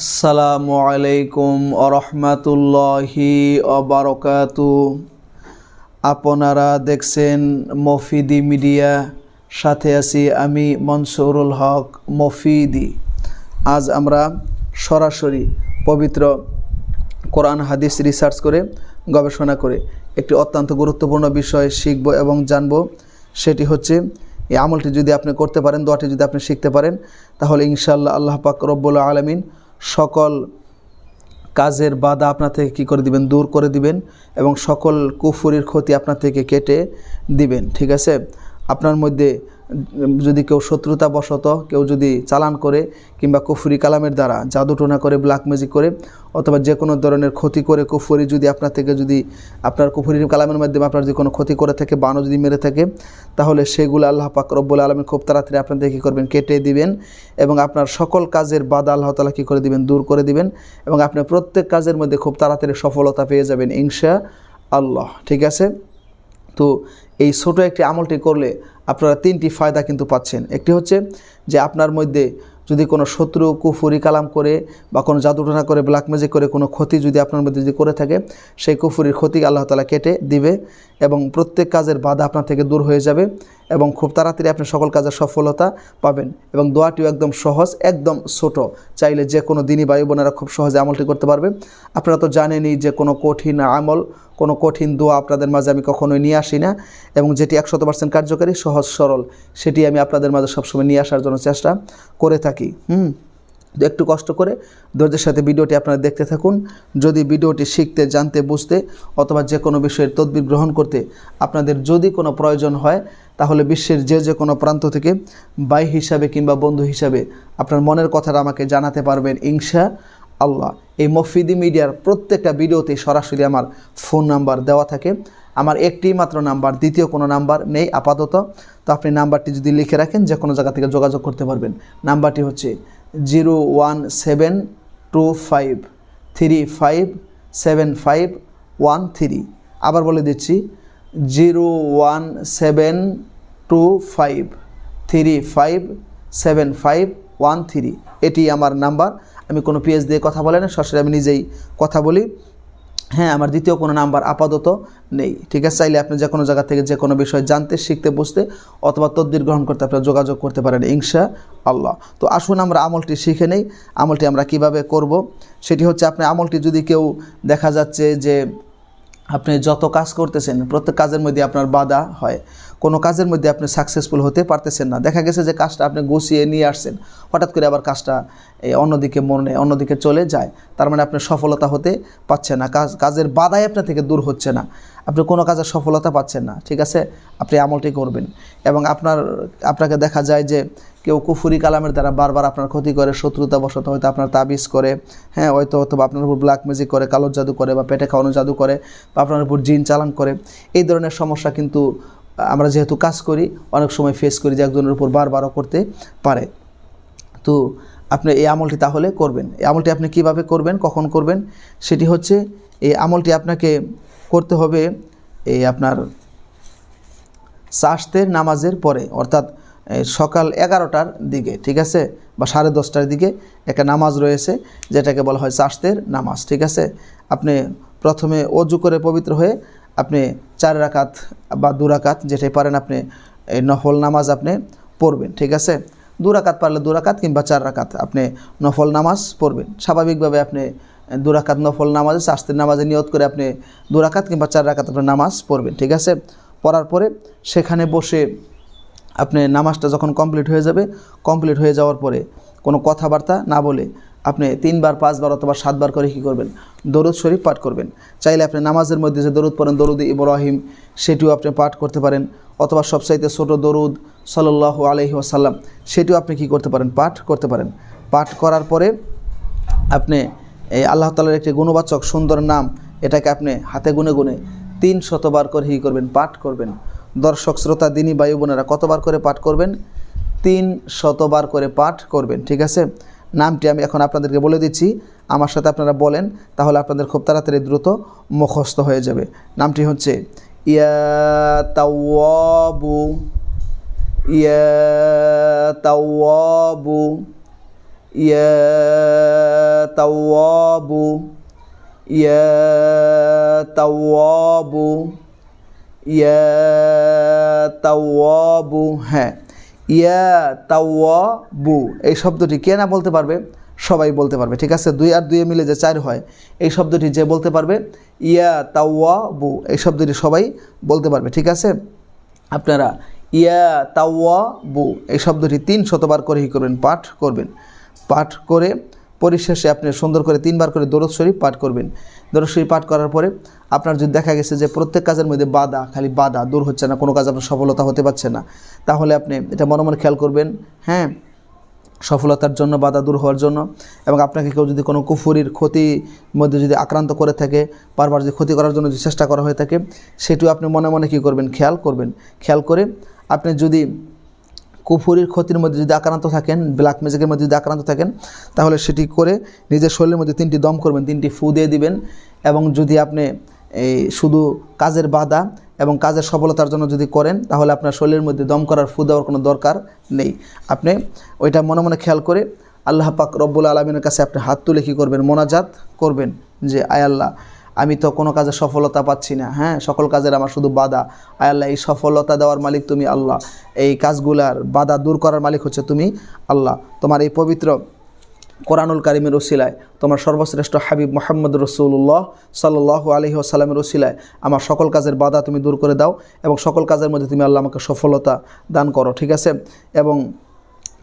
আসসালামু আলাইকুম আরহামাতুল্লাহি অবারকাতু আপনারা দেখছেন মফিদি মিডিয়া, সাথে আছি আমি মনসুরুল হক মফিদি। আজ আমরা সরাসরি পবিত্র কোরআন হাদিস রিসার্চ করে, গবেষণা করে একটি অত্যন্ত গুরুত্বপূর্ণ বিষয় শিখব এবং জানব। সেটি হচ্ছে, এই আমলটি যদি আপনি করতে পারেন, দোয়াটি যদি আপনি শিখতে পারেন, তাহলে ইনশাআল্লাহ আল্লাহ পাক রব্বুল আলমিন সকল কাজের বাধা আপনার থেকে কী করে দিবেন? দূর করে দিবেন এবং সকল কুফুরির ক্ষতি আপনার থেকে কেটে দিবেন, ঠিক আছে? আপনার মধ্যে যদি কেউ শত্রুতা বশত কেউ যদি চালান করে কিংবা কুফুরি কালামের দ্বারা জাদুটোনা করে ব্ল্যাক ম্যাজিক করে, অথবা যে কোনো ধরনের ক্ষতি করে কুফুরি যদি আপনার থেকে যদি আপনার কুফুরি কালামের মাধ্যমে আপনার যদি কোনো ক্ষতি করে থাকে, বানও যদি মেরে থাকে, তাহলে সেগুলো আল্লাহ পাক রব্বুল আলমী খুব তাড়াতাড়ি আপনাদের কী করবেন? কেটে দিবেন এবং আপনার সকল কাজের বাধা আল্লাহ তালা কী করে দিবেন? দূর করে দিবেন এবং আপনি প্রত্যেক কাজের মধ্যে খুব তাড়াতাড়ি সফলতা পেয়ে যাবেন ইনশা আল্লাহ ঠিক আছে? তো এই ছোটো একটি আমলটি করলে আপনারা তিনটি ফায়দা কিন্তু পাচ্ছেন। একটি হচ্ছে যে আপনার মধ্যে যদি কোনো শত্রু, কুফুরি, কালাম করে বা কোনো জাদুটনা করে ব্ল্যাক ম্যাজিক করে কোনো ক্ষতি যদি আপনার মধ্যে যদি করে থাকে, সেই কুফুরির ক্ষতি আল্লাহ তালা কেটে দিবে এবং প্রত্যেক কাজের বাধা আপনার থেকে দূর হয়ে যাবে। এবং খুব তাড়াতাড়ি আপনি সকল কাজে সফলতা পাবেন। এবং দোয়াটিও একদম সহজ, একদম ছোট। চাইলে যে কোনো দিনই বায়ু বোনেরা খুব সহজে আমলটি করতে পারবে। আপনারা তো জানেনই যে কোনো কঠিন আমল, কোনো কঠিন দোয়া আপনাদের মাঝে আমি কখনোই নিয়ে আসি না। এবং যেটি একশত পার্সেন্ট কার্যকারী, সহজ, সরল, সেটি আমি আপনাদের মাঝে সবসময় নিয়ে আসার জন্য চেষ্টা করে থাকি। হুম? একটু কষ্ট করে ধৈর্যের সাথে ভিডিওটি আপনারা দেখতে থাকুন। যদি ভিডিওটি শিখতে, জানতে, বুঝতে অথবা যে কোনো বিষয়ের তদবির গ্রহণ করতে আপনাদের যদি কোনো প্রয়োজন হয়, তাহলে বিশ্বের যে যে কোনো প্রান্ত থেকে বাই হিসাবে কিংবা বন্ধু হিসাবে আপনার মনের কথাটা আমাকে জানাতে পারবেন ইনশা আল্লাহ। এই মফিদি মিডিয়ার প্রত্যেকটা ভিডিওতে সরাসরি আমার ফোন নাম্বার দেওয়া থাকে। আমার একটি মাত্র নাম্বার, দ্বিতীয় কোনো নাম্বার নেই, আপাতত। তো আপনি নাম্বারটি যদি লিখে রাখেন যে কোনো জায়গা থেকে যোগাযোগ করতে পারবেন। নাম্বারটি হচ্ছে zero one seven two five three five seven five one three আবার বলে দিচ্ছি zero one seven two five three five seven five one three এটি আমার নাম্বার আমি কোনো পিএস দিয়ে কথা বলে না, সরাসরি আমি নিজেই কথা বলি। হ্যাঁ আমার দ্বিতীয় কোনো নাম্বার আপাতত নেই। ঠিক আছে? চাইলে আপনি যে কোনো জায়গা থেকে যে কোনো বিষয় জানতে, শিখতে, বুঝতে অথবা তদ্বির গ্রহণ করতে আপনারা যোগাযোগ করতে পারেন ইনশা আল্লাহ তো আসুন, আমরা আমলটি শিখে নেই। আমলটি আমরা কীভাবে করব? সেটি হচ্ছে, আপনি আমলটি যদি কেউ দেখা যাচ্ছে যে আপনি যত কাজ করতেছেন, প্রত্যেক কাজের মধ্যে আপনার বাধা হয়। কোনো কাজের মধ্যে আপনি সাকসেসফুল হতে পারতেছেন না। দেখা গেছে যে কাজটা আপনি গুছিয়ে নিয়ে আসছেন, হঠাৎ করে আবার কাজটা এই অন্যদিকে মনে, অন্যদিকে চলে যায়। তার মানে আপনি সফলতা হতে পাচ্ছেন না। কাজ, কাজের বাধাই আপনার থেকে দূর হচ্ছে না। আপনি কোনো কাজের সফলতা পাচ্ছেন না, ঠিক আছে? আপনি আমলটি করবেন। এবং আপনার, আপনাকে দেখা যায় যে কেউ কুফুরি কালামের দ্বারা বারবার আপনার ক্ষতি করে শত্রুতা বশত হয়তো আপনার তাবিজ করে হ্যাঁ হয়তো অথবা আপনার উপর ব্ল্যাক ম্যাজিক করে কালো জাদু করে বা পেটে খাওয়ানো জাদু করে বা আপনার উপর জিন চালান করে। এই ধরনের সমস্যা কিন্তু আমরা যেহেতু কাজ করি, অনেক সময় ফেস করি যে একজনের উপর বারবারও করতে পারে। তো আপনি এই আমলটি তাহলে করবেন। এই আমলটি আপনি কীভাবে করবেন, কখন করবেন, সেটি হচ্ছে এই আমলটি আপনাকে করতে হবে এই আপনার চাষতের নামাজের পরে। অর্থাৎ সকাল এগারোটার দিকে, ঠিক আছে? বা সাড়ে দশটার দিকে একটা নামাজ রয়েছে, যেটাকে বলা হয় চাষতের নামাজ, ঠিক আছে? আপনি প্রথমে অজু করে পবিত্র হয়ে আপনি চার রাকাত বা দু রাকাত যেটাই পারেন আপনি এই নফল নামাজ আপনি পড়বেন, ঠিক আছে? দু রাকাত পারলে দু রাকাত কিংবা চার রাকাত আপনি নফল নামাজ পড়বেন। স্বাভাবিকভাবে আপনি দু রাকাত নফল নামাজে শাস্তির নামাজে নিয়ত করে আপনি দু রাকাত কিংবা চার রাকাত আপনি নামাজ পড়বেন, ঠিক আছে? পড়ার পরে সেখানে বসে আপনি নামাজটা যখন কমপ্লিট হয়ে যাবে কমপ্লিট হয়ে যাওয়ার পরে কোনো কথাবার্তা না বলে আপনি তিনবার, পাঁচবার অথবা সাতবার করে কী করবেন? দরুদ শরীফ পাঠ করবেন। চাইলে আপনি নামাজের মধ্যে যে দরুদ পড়েন, দরুদ ইব্রাহিম, সেটিও আপনি পাঠ করতে পারেন। অথবা সবসাইতে ছোট দরুদ সাল্লাহ আলহি আসাল্লাম সেটিও আপনি কি করতে পারেন? পাঠ করতে পারেন। পাঠ করার পরে আপনি এই আল্লাহ তালার একটি গুণবাচক সুন্দর নাম, এটাকে আপনি হাতে গুনে গুনে তিন শতবার করে কী করবেন? পাঠ করবেন। দর্শক শ্রোতা, দিনী বায়ু বোনেরা, কতবার করে পাঠ করবেন? তিন শতবার করে পাঠ করবেন, ঠিক আছে? নামটি আমি এখন আপনাদেরকে বলে দিচ্ছি। আমার সাথে আপনারা বলেন, তাহলে আপনাদের খুব তাড়াতাড়ি দ্রুত মুখস্থ হয়ে যাবে। নামটি হচ্ছে ইয়া তাওয়াবু ইয়া তাওয়াবু। ইয়া হ্যাঁ ইয়া এই শব্দটি কে না বলতে পারবে? সবাই বলতে পারবে, ঠিক আছে? দুই আর দুইয়ে মিলে যে চার হয়, এই শব্দটি যে বলতে পারবে, ইয়া তাওয়াবু, এই শব্দটি সবাই বলতে পারবে, ঠিক আছে? আপনারা ইয়া তাওয়াবু, এই শব্দটি তিন শতবার করে ই করবেন, পাঠ করবেন। পাঠ করে পরিশেষে আপনি সুন্দর করে তিনবার করে দরদ শরীফ পাঠ করবেন। দরদ শরীফ পাঠ করার পরে আপনার যদি দেখা গেছে যে প্রত্যেক কাজের মধ্যে বাধা, খালি বাধা দূর হচ্ছে না, কোনো কাজ আপনার সফলতা হতে পারছে না, তাহলে আপনি এটা মনে মনে খেয়াল করবেন হ্যাঁ সফলতার জন্য, বাধা দূর হওয়ার জন্য এবং আপনাকে কেউ যদি কোনো কুফুরির ক্ষতির মধ্যে যদি আক্রান্ত করে থাকে, বারবার যদি ক্ষতি করার জন্য যদি চেষ্টা করা হয়ে থাকে, সেটিও আপনি মনে মনে কী করবেন? খেয়াল করবেন। খেয়াল করে আপনি যদি কুফুরির ক্ষতির মধ্যে যদি আক্রান্ত থাকেন, ব্ল্যাক ম্যাজিকের মধ্যে যদি আক্রান্ত থাকেন, তাহলে সেটি করে নিজের শরীরের মধ্যে তিনটি দম করবেন, তিনটি ফু দিয়ে দিবেন এবং যদি আপনি এই শুধু কাজের বাধা এবং কাজের সফলতার জন্য যদি করেন, তাহলে আপনার শরীরের মধ্যে দম করার ফু দেওয়ার কোনো দরকার নেই। আপনি ওইটা মনে মনে খেয়াল করে আল্লাহ পাক রব্বুল আলমিনের কাছে আপনি হাত তুলে কী করবেন? মোনাজাত করবেন যে, আয় আল্লাহ আমি তো কোনো কাজে সফলতা পাচ্ছি না হ্যাঁ? সকল কাজের আমার শুধু বাধা। আয় আল্লাহ, এই সফলতা দেওয়ার মালিক তুমি আল্লাহ। এই কাজগুলার বাধা দূর করার মালিক হচ্ছে তুমি আল্লাহ। তোমার এই পবিত্র কোরআনুল কারিমের ওসিলায়, তোমার সর্বশ্রেষ্ঠ হাবিব মোহাম্মদ রসুল্লাহ সাল্লাহ আলহি আসাল্লামের ওসিলায় আমার সকল কাজের বাধা তুমি দূর করে দাও এবং সকল কাজের মধ্যে তুমি আল্লাহ আমাকে সফলতা দান করো, ঠিক আছে? এবং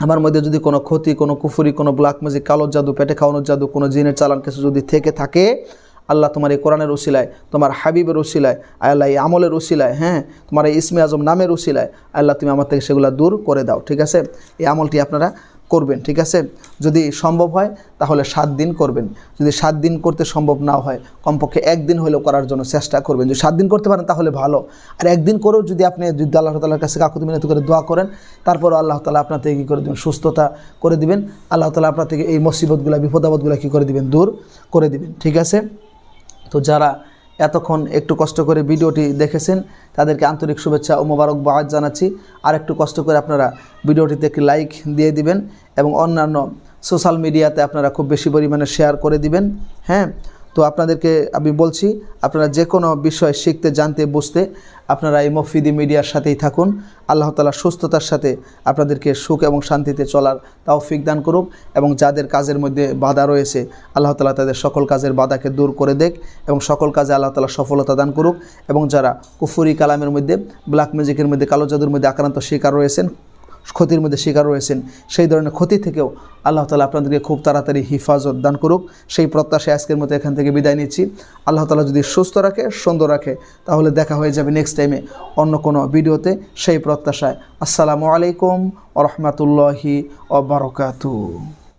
আমার মধ্যে যদি কোনো ক্ষতি, কোনো কুফুরি, কোনো ব্ল্যাক ম্যাজিক কালো জাদু, পেটে খাওয়ানোর জাদু, কোনো জিনের চালান কিছু যদি থেকে থাকে আল্লাহ তোমার এই কোরআনের ওসিলায়, তোমার হাবিবের ওসিলায়, আল্লাহ এই আমলের ওসিলায় হ্যাঁ তোমার এই ইসমে আজম নামের ওসিলায়, আল্লাহ তুমি আমার থেকে সেগুলো দূর করে দাও, ঠিক আছে? এই আমলটি আপনারা করবেন, ঠিক আছে? যদি সম্ভব হয়, তাহলে সাত দিন করবেন। যদি সাত দিন করতে সম্ভব না হয়, কমপক্ষে একদিন হলেও করার জন্য চেষ্টা করবেন। যদি সাত দিন করতে পারেন, তাহলে ভালো। আর একদিন করেও যদি আপনি যদি আল্লাহ তালার কাছে কাকুতি মিনতি করে দোয়া করেন, তারপরও আল্লাহ তালা আপনার থেকে কী করে দেবেন? সুস্থতা করে দিবেন। আল্লাহ তালা আপনার থেকে এই মুসিবতগুলো, বিপদাবদগুলো কী করে দিবেন? দূর করে দিবেন, ঠিক আছে? তো যারা এতক্ষণ একটু কষ্ট করে ভিডিওটি দেখেছেন, তাদেরকে আন্তরিক শুভেচ্ছা ও মোবারক বাদ জানাচ্ছি। আর একটু কষ্ট করে আপনারা ভিডিওটিতে একটি লাইক দিয়ে দিবেন এবং অন্যান্য সোশ্যাল মিডিয়াতে আপনারা খুব বেশি পরিমাণে শেয়ার করে দিবেন। হ্যাঁ তো আপনাদেরকে আমি বলছি, আপনারা যে কোনো বিষয় শিখতে, জানতে, বুঝতে আপনারা এই মফিদি মিডিয়ার সাথেই থাকুন। আল্লাহ তালা সুস্থতার সাথে আপনাদেরকে সুখ এবং শান্তিতে চলার তাও দান করুক এবং যাদের কাজের মধ্যে বাধা রয়েছে, আল্লাহ তালা তাদের সকল কাজের বাধাকে দূর করে দেখ এবং সকল কাজে আল্লাহ তালা সফলতা দান করুক। এবং যারা কুফুরি কালামের মধ্যে ব্ল্যাক ম্যাজিকের মধ্যে, কালো জাদুর মধ্যে আক্রান্ত শিকার রয়েছেন ক্ষতির মধ্যে শিকার রয়েছেন, সেই ধরনের ক্ষতি থেকেও আল্লাহ তালা আপনাদেরকে খুব তাড়াতাড়ি হিফাজত দান করুক। সেই প্রত্যাশায় আজকের মতো এখান থেকে বিদায় নিচ্ছি। আল্লাহ তালা যদি সুস্থ রাখে, সুন্দর রাখে, তাহলে দেখা হয়ে যাবে নেক্সট টাইমে অন্য কোনো ভিডিওতে সেই প্রত্যাশায় আসসালামু আলাইকুম ও রহমতুল্লাহি ওবরকাতু